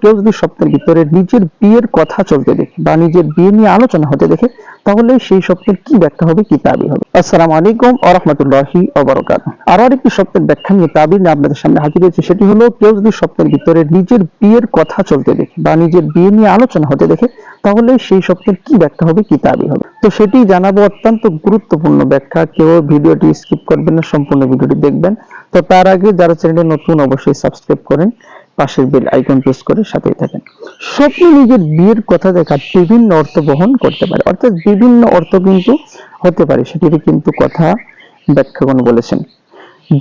কেউ যদি স্বপ্নের ভিতরে নিজের বিয়ের কথা চলতে দেখে বা নিজের বিয়ে নিয়ে আলোচনা হতে দেখে, তাহলে সেই স্বপ্নের কি ব্যাখ্যা হবে, কি তাবির হবে? আসসালামু আলাইকুম ওয়া রাহমাতুল্লাহি ওয়া আরও আরেকটি স্বপ্নের ব্যাখ্যা নিয়ে তাবির নিয়ে আপনাদের সামনে হাজির হয়েছে, সেটি হলো কেউ যদি স্বপ্নের ভিতরে নিজের বিয়ের কথা চলতে দেখে বা নিজের বিয়ে নিয়ে আলোচনা হতে দেখে, তাহলে সেই স্বপ্নের কি ব্যাখ্যা হবে, কি তাবির হবে? তো সেটি জানাব অত্যন্ত গুরুত্বপূর্ণ ব্যাখ্যা, কেউ ভিডিওটি স্কিপ করবেন না, সম্পূর্ণ ভিডিওটি দেখবেন। তো তার আগে যারা চ্যানেলে নতুন, অবশ্যই সাবস্ক্রাইব করেন। পাশের বেল আইকন প্রেস করে সাথেই থাকেন। স্বপ্নে নিজের বিয়ের কথা দেখা বিভিন্ন অর্থ বহন করতে পারে। অর্থাৎ বিভিন্ন অর্থ কিন্তু হতে পারে সেটির কিন্তু কথা ব্যাখ্যাগণ বলেছেন।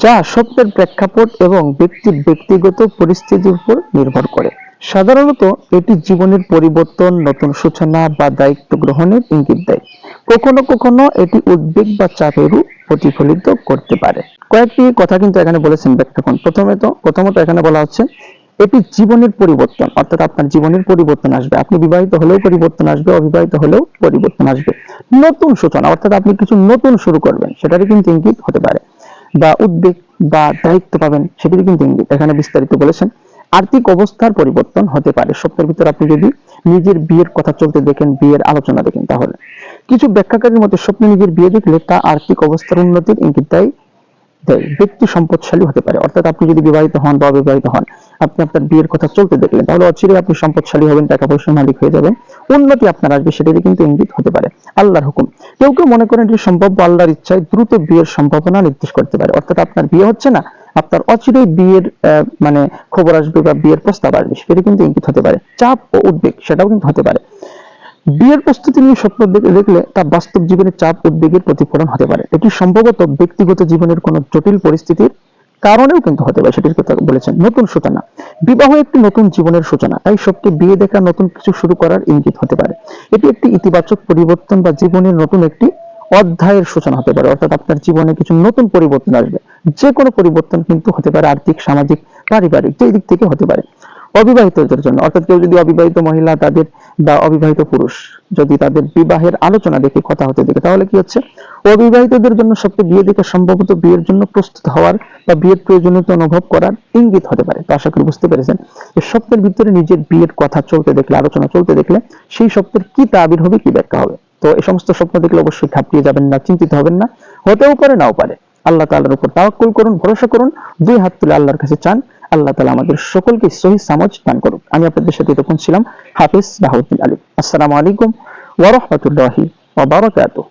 যা স্বপ্নের প্রেক্ষাপট এবং ব্যক্তির ব্যক্তিগত পরিস্থিতির উপর নির্ভর করে। সাধারণত এটি জীবনের পরিবর্তন, নতুন সূচনা বা দায়িত্ব গ্রহণের ইঙ্গিত দেয়। কখনো কখনো এটি উদ্বেগ বা চাপেরও প্রতিফলিত করতে পারে। কয়েকটি কথা কিন্তু এখানে বলেছেন ব্যাখ্যাগণ। প্রথমে তো, প্রথমত এখানে বলা হচ্ছে এটি জীবনের পরিবর্তন, অর্থাৎ আপনার জীবনের পরিবর্তন আসবে। আপনি বিবাহিত হলেও পরিবর্তন আসবে, অবিবাহিত হলেও পরিবর্তন আসবে। নতুন সূচনা, অর্থাৎ আপনি কিছু নতুন শুরু করবেন, সেটারই কিন্তু ইঙ্গিত হতে পারে। বা উদ্বেগ বা দায়িত্ব পাবেন সেটির কিন্তু ইঙ্গিত। এখানে বিস্তারিত বলেছেন, আর্থিক অবস্থার পরিবর্তন হতে পারে। স্বপ্নের ভিতরে আপনি যদি নিজের বিয়ের কথা চলতে দেখেন, বিয়ের আলোচনা দেখেন, তাহলে। কিছু ব্যাখ্যাকারীর মতে, স্বপ্নে নিজের বিয়ে দেখলে তা আর্থিক অবস্থার উন্নতির ইঙ্গিত দেয়। ব্যক্তি সম্পদশালী হতে পারে। অর্থাৎ আপনি যদি বিবাহিত হন বা অবিবাহিত হন, আপনি আপনার বিয়ের কথা চলতে দেখলেন, তাহলে অচিরে আপনি সম্পদশালী হবেন, টাকা পয়সার মালিক হয়ে যাবেন, উন্নতি আপনার আসবে সেটারই কিন্তু ইঙ্গিত হতে পারে। আল্লাহর হুকুম। কেউ কেউ মনে করেন এটি সম্ভব আল্লাহর ইচ্ছায় দ্রুত বিয়ের সম্ভাবনা নির্দেশ করতে পারে। অর্থাৎ আপনার বিয়ে হচ্ছে না, আপনার অচিরেই বিয়ের মানে খবর আসবে বা বিয়ের প্রস্তাব আসবে সেটা কিন্তু ইঙ্গিত হতে পারে। চাপ ও উদ্বেগ, সেটাও কিন্তু হতে পারে। বিয়ের প্রস্তুতি নিয়ে স্বপ্ন দেখলে তা বাস্তব জীবনে চাপ উদ্বেগের প্রতিফলন হতে পারে। এটি সম্ভবত ব্যক্তিগত জীবনের কোনো জটিল পরিস্থিতির কারণেও কিন্তু হতে পারে, সেটির কথা বলেছেন নতুন সূচনা। বিবাহ একটি নতুন জীবনের সূচনা, তাই স্বপ্নে বিয়ে দেখা, নতুন কিছু শুরু করার ইঙ্গিত হতে পারে। এটি একটি ইতিবাচক পরিবর্তন বা জীবনের নতুন একটি অধ্যায়ের সূচনা হতে পারে, অর্থাৎ আপনার জীবনে কিছু নতুন পরিবর্তন আসবে। যে কোনো পরিবর্তন কিন্তু হতে পারে, আর্থিক, সামাজিক, পারিবারিক যে দিক থেকে হতে পারে। অবিবাহিতদের জন্য। অর্থাৎ কেউ যদি অবিবাহিত মহিলা, তাদের বা অবিবাহিত পুরুষ যদি তাদের বিবাহের আলোচনা দেখে, কথা হতে দেখে, তাহলে কি হচ্ছে? অবিবাহিতদের জন্য সবচেয়ে বিয়ে দেখে সম্ভবত বিয়ের জন্য প্রস্তুত হওয়ার বা বিয়ের প্রয়োজনীয়তা অনুভব করার ইঙ্গিত হতে পারে। তো আশা করি বুঝতে পেরেছেন। এই স্বপ্নের ভিতরে নিজের বিয়ের কথা চলতে দেখলে, আলোচনা চলতে দেখলে, সেই স্বপ্নের কি তাবির হবে, কি ব্যাখ্যা হবে? তো এই সমস্ত স্বপ্ন দেখলে অবশ্যই খাপিয়ে যাবেন না, চিন্তিত হবেন না। হতেও পারে, নাও পারে। আল্লাহ তাআলার উপর তাওয়াক্কুল করুন, ভরসা করুন। দুই হাত তুলে আল্লাহর কাছে চান। আল্লাহ তালা আমাদের সকলকে সহি সামাজ দান করুক। আমি আপনাদের সাথে তখন ছিলাম হাফিজ রাহুদ্দিন আলী। আসসালামু আলাইকুম ওয়া রাহমাতুল্লাহি ওয়া বারাকাতুহু।